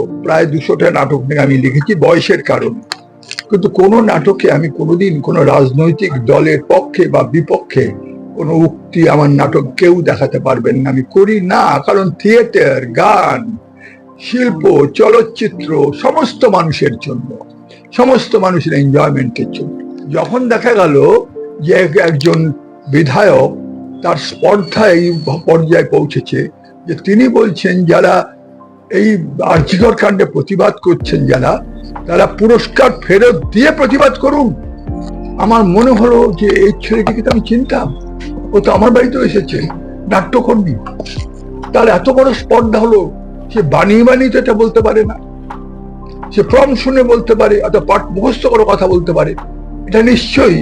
প্রায় দুশোটা নাটক নিয়ে আমি লিখেছি বয়সের কারণে। কিন্তু কোনো নাটকে আমি কোনোদিন কোনো রাজনৈতিক দলের পক্ষে বা বিপক্ষে কোনো উক্তি আমার নাটক কেউ দেখাতে পারবেন না। আমি করি না, কারণ থিয়েটার, গান, শিল্প, চলচ্চিত্র সমস্ত মানুষের জন্য, সমস্ত মানুষের এনজয়মেন্টের জন্য। যখন দেখা গেল যে এক- একজন বিধায়ক তার স্পর্ধা এই পর্যায়ে পৌঁছেছে, যে তিনি বলছেন যারা এই আর্যিকর কাণ্ডে প্রতিবাদ করছেন যারা, তারা পুরস্কার ফেরত দিয়ে প্রতিবাদ করুন। আমার মনে হলো যে এই ছেলেটিকে তো আমি চিনতাম, ও তো আমার বাড়িতেও এসেছে, নাট্যকর্মী। তার এত বড় স্পর্ধা হলো, সে বানিয়ে বানিয়ে তো এটা বলতে পারে না, সে ফর্ম শুনে বলতে পারে, অথবা পাঠ মুখস্থ করে কথা বলতে পারে। এটা নিশ্চয়ই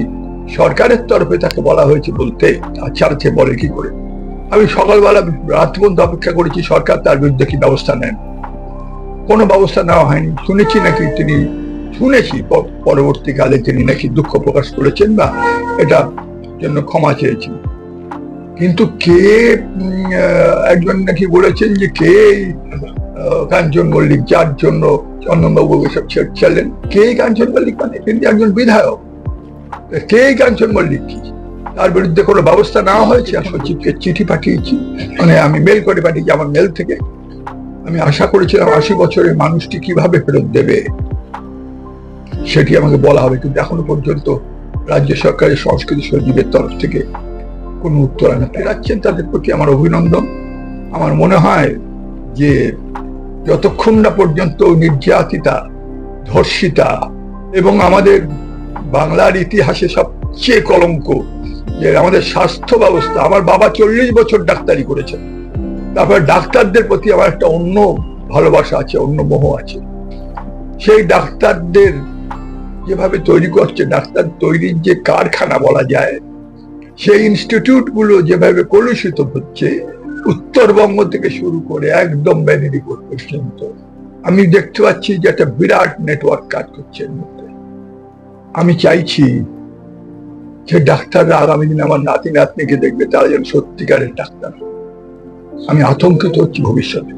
সরকারের তরফে তাকে বলা হয়েছে বলতে তাছাড়া সে বলে কি করে? আমি সকালবেলা রাত পর্যন্ত অপেক্ষা করেছি, সরকার তার বিরুদ্ধে কি ব্যবস্থা নেন। কোনো ব্যবস্থা নেওয়া হয়নি। শুনেছি নাকি তিনি, শুনেছি পরবর্তীকালে তিনি নাকি দুঃখ প্রকাশ করেছেন বা এটা জন্য ক্ষমা চেয়েছেন। কিন্তু কে একজন নাকি বলেছেন যে কে কাঞ্চন মল্লিক যার জন্য চন্দনবাবু এসব ছেড়েছিলেন কে কাঞ্চন মল্লিক মানে? তিনি একজন বিধায়ক। কে কাঞ্চন মল্লিক কি তার বিরুদ্ধে কোনো ব্যবস্থা নেওয়া হয়েছে? আমি সচিবকে চিঠি পাঠিয়েছি। মানে আমি মেল করে পাঠিয়েছি আমার মেল থেকে। আমি আশা করেছিলাম আশি বছরের মানুষটি কীভাবে ফেরত দেবে? সেটি আমাকে বলা হবে। কিন্তু এখনও পর্যন্ত রাজ্য সরকারের সংস্কৃতি সচিবের তরফ থেকে কোনো উত্তর আমি ফেরাচ্ছেন তাদের প্রতি আমার অভিনন্দন। আমার মনে হয় যে যতক্ষণ না পর্যন্ত নির্যাতিতা, ধর্ষিতা এবং আমাদের বাংলার ইতিহাসে সবচেয়ে কলঙ্ক যে আমাদের স্বাস্থ্য ব্যবস্থা, আমার বাবা চল্লিশ বছর ডাক্তারি করেছেন। তারপর ডাক্তারদের প্রতি আমার একটা অন্য ভালোবাসা আছে, অন্য মোহ আছে। সেই ডাক্তারদের যেভাবে তৈরি করছে, ডাক্তার তৈরির যে কারখানা বলা যায়, সেই ইনস্টিটিউটগুলো যেভাবে কলুষিত হচ্ছে, উত্তরবঙ্গ থেকে শুরু করে একদম বেনেডিকোট পর্যন্ত আমি দেখতে পাচ্ছি যে একটা বিরাট নেটওয়ার্ক কাজ করছে আমি চাইছি যে ডাক্তাররা আগামী দিন আমার নাতি নাতনিকে দেখবে, তারা যেন সত্যিকারের ডাক্তার। আমি আতঙ্কিত হচ্ছি ভবিষ্যতে।